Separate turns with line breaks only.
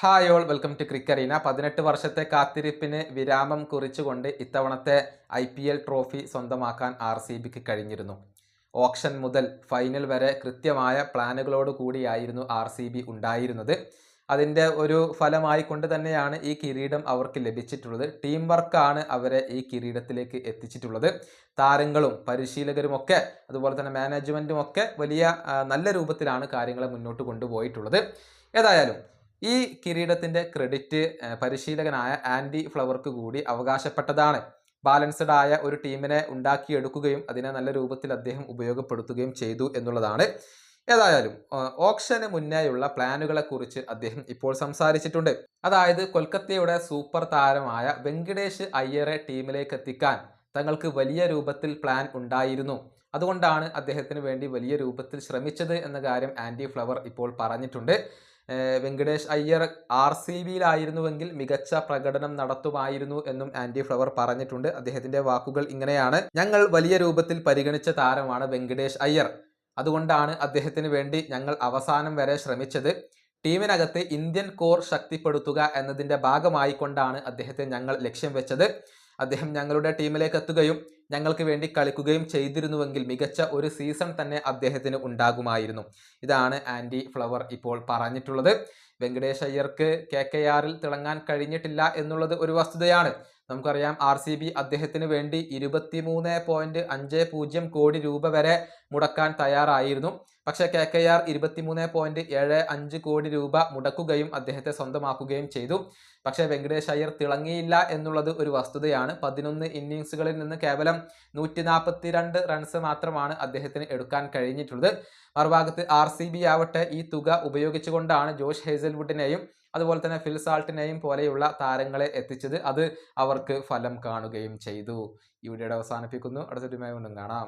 Hi all welcome to ക്രിക്കറീന പതിനെട്ട് വർഷത്തെ കാത്തിരിപ്പിന് വിരാമം കുറിച്ചുകൊണ്ട് ഇത്തവണത്തെ ഐ പി എൽ ട്രോഫി സ്വന്തമാക്കാൻ ആർ സി ബിക്ക് കഴിഞ്ഞിരുന്നു. ഓപ്ഷൻ മുതൽ ഫൈനൽ വരെ കൃത്യമായ പ്ലാനുകളോട് കൂടിയായിരുന്നു ആർ സി ബി ഉണ്ടായിരുന്നത്. അതിന്റെ ഒരു ഫലമായി കൊണ്ട് തന്നെയാണ് ഈ കിരീടം അവർക്ക് ലഭിച്ചിട്ടുള്ളത്. ടീം വർക്കാണ് അവരെ ഈ കിരീടത്തിലേക്ക് എത്തിച്ചിട്ടുള്ളത്. താരങ്ങളും പരിശീലകരുമൊക്കെ അതുപോലെ തന്നെ മാനേജ്മെന്റും ഒക്കെ വലിയ നല്ല രൂപത്തിലാണ് കാര്യങ്ങളെ മുന്നോട്ട് കൊണ്ടുപോയിട്ടുള്ളത്. ഏതായാലും ഈ കിരീടത്തിന്റെ ക്രെഡിറ്റ് പരിശീലകനായ ആൻഡി ഫ്ലവർക്ക് കൂടി അവകാശപ്പെട്ടതാണ്. ബാലൻസ്ഡ് ആയ ഒരു ടീമിനെ ഉണ്ടാക്കിയെടുക്കുകയും അതിനെ നല്ല രൂപത്തിൽ അദ്ദേഹം ഉപയോഗപ്പെടുത്തുകയും ചെയ്തു എന്നുള്ളതാണ്. ഏതായാലും ഓപ്ഷന് മുന്നേയുള്ള പ്ലാനുകളെ കുറിച്ച് അദ്ദേഹം ഇപ്പോൾ സംസാരിച്ചിട്ടുണ്ട്. അതായത് കൊൽക്കത്തയുടെ സൂപ്പർ താരമായ വെങ്കടേഷ് അയ്യരെ ടീമിലേക്ക് എത്തിക്കാൻ തങ്ങൾക്ക് വലിയ രൂപത്തിൽ പ്ലാൻ ഉണ്ടായിരുന്നു. അതുകൊണ്ടാണ് അദ്ദേഹത്തിന് വേണ്ടി വലിയ രൂപത്തിൽ ശ്രമിച്ചത് എന്ന കാര്യം ആൻഡി ഫ്ലവർ ഇപ്പോൾ പറഞ്ഞിട്ടുണ്ട്. വെങ്കടേഷ് അയ്യർ ആർ സി ബിയിലായിരുന്നുവെങ്കിൽ മികച്ച പ്രകടനം നടത്തുമായിരുന്നു എന്നും ആൻഡി ഫ്ലവർ പറഞ്ഞിട്ടുണ്ട്. അദ്ദേഹത്തിന്റെ വാക്കുകൾ ഇങ്ങനെയാണ്. ഞങ്ങൾ വലിയ രൂപത്തിൽ പരിഗണിച്ച താരമാണ് വെങ്കടേഷ് അയ്യർ. അതുകൊണ്ടാണ് അദ്ദേഹത്തിന് വേണ്ടി ഞങ്ങൾ അവസാനം വരെ ശ്രമിച്ചത്. ടീമിനകത്ത് ഇന്ത്യൻ കോർ ശക്തിപ്പെടുത്തുക എന്നതിന്റെ ഭാഗമായിക്കൊണ്ടാണ് അദ്ദേഹത്തെ ഞങ്ങൾ ലക്ഷ്യം വെച്ചത്. അദ്ദേഹം ഞങ്ങളുടെ ടീമിലേക്ക് എത്തുകയും ഞങ്ങൾക്ക് വേണ്ടി കളിക്കുകയും ചെയ്തിരുന്നുവെങ്കിൽ മികച്ച ഒരു സീസൺ തന്നെ അദ്ദേഹത്തിന് ഉണ്ടാകുമായിരുന്നു. ഇതാണ് ആൻഡി ഫ്ലവർ ഇപ്പോൾ പറഞ്ഞിട്ടുള്ളത്. വെങ്കടേഷ് അയ്യർക്ക് കെ കെ ആറിൽ തിളങ്ങാൻ കഴിഞ്ഞിട്ടില്ല എന്നുള്ളത് ഒരു വസ്തുതയാണ്. നമുക്കറിയാം ആർ സി ബി അദ്ദേഹത്തിന് വേണ്ടി ഇരുപത്തിമൂന്ന് പോയിന്റ് അഞ്ച് പൂജ്യം കോടി രൂപ വരെ മുടക്കാൻ തയ്യാറായിരുന്നു. പക്ഷേ കെ കെ ആർ ഇരുപത്തിമൂന്ന് പോയിന്റ് ഏഴ് അഞ്ച് കോടി രൂപ മുടക്കുകയും അദ്ദേഹത്തെ സ്വന്തമാക്കുകയും ചെയ്തു. പക്ഷേ വെങ്കടേഷ് അയ്യർ തിളങ്ങിയില്ല എന്നുള്ളത് ഒരു വസ്തുതയാണ്. പതിനൊന്ന് ഇന്നിങ്സുകളിൽ നിന്ന് കേവലം നൂറ്റി നാൽപ്പത്തി രണ്ട് റൺസ് മാത്രമാണ് അദ്ദേഹത്തിന് എടുക്കാൻ കഴിഞ്ഞിട്ടുള്ളത്. മറുഭാഗത്ത് ആർ സി ബി ആവട്ടെ ഈ തുക ഉപയോഗിച്ചുകൊണ്ടാണ് ജോഷ് ഹേസൽവുഡിനെയും അതുപോലെ തന്നെ ഫിൽ സാൾട്ടിനെയും പോലെയുള്ള താരങ്ങളെ എത്തിച്ചത്. അത് അവർക്ക് ഫലം കാണുകയും ചെയ്തു. ഈ വീഡിയോയുടെ അവസാനിപ്പിക്കുന്നു. അടുത്തൊരു വീണ്ടും കാണാം.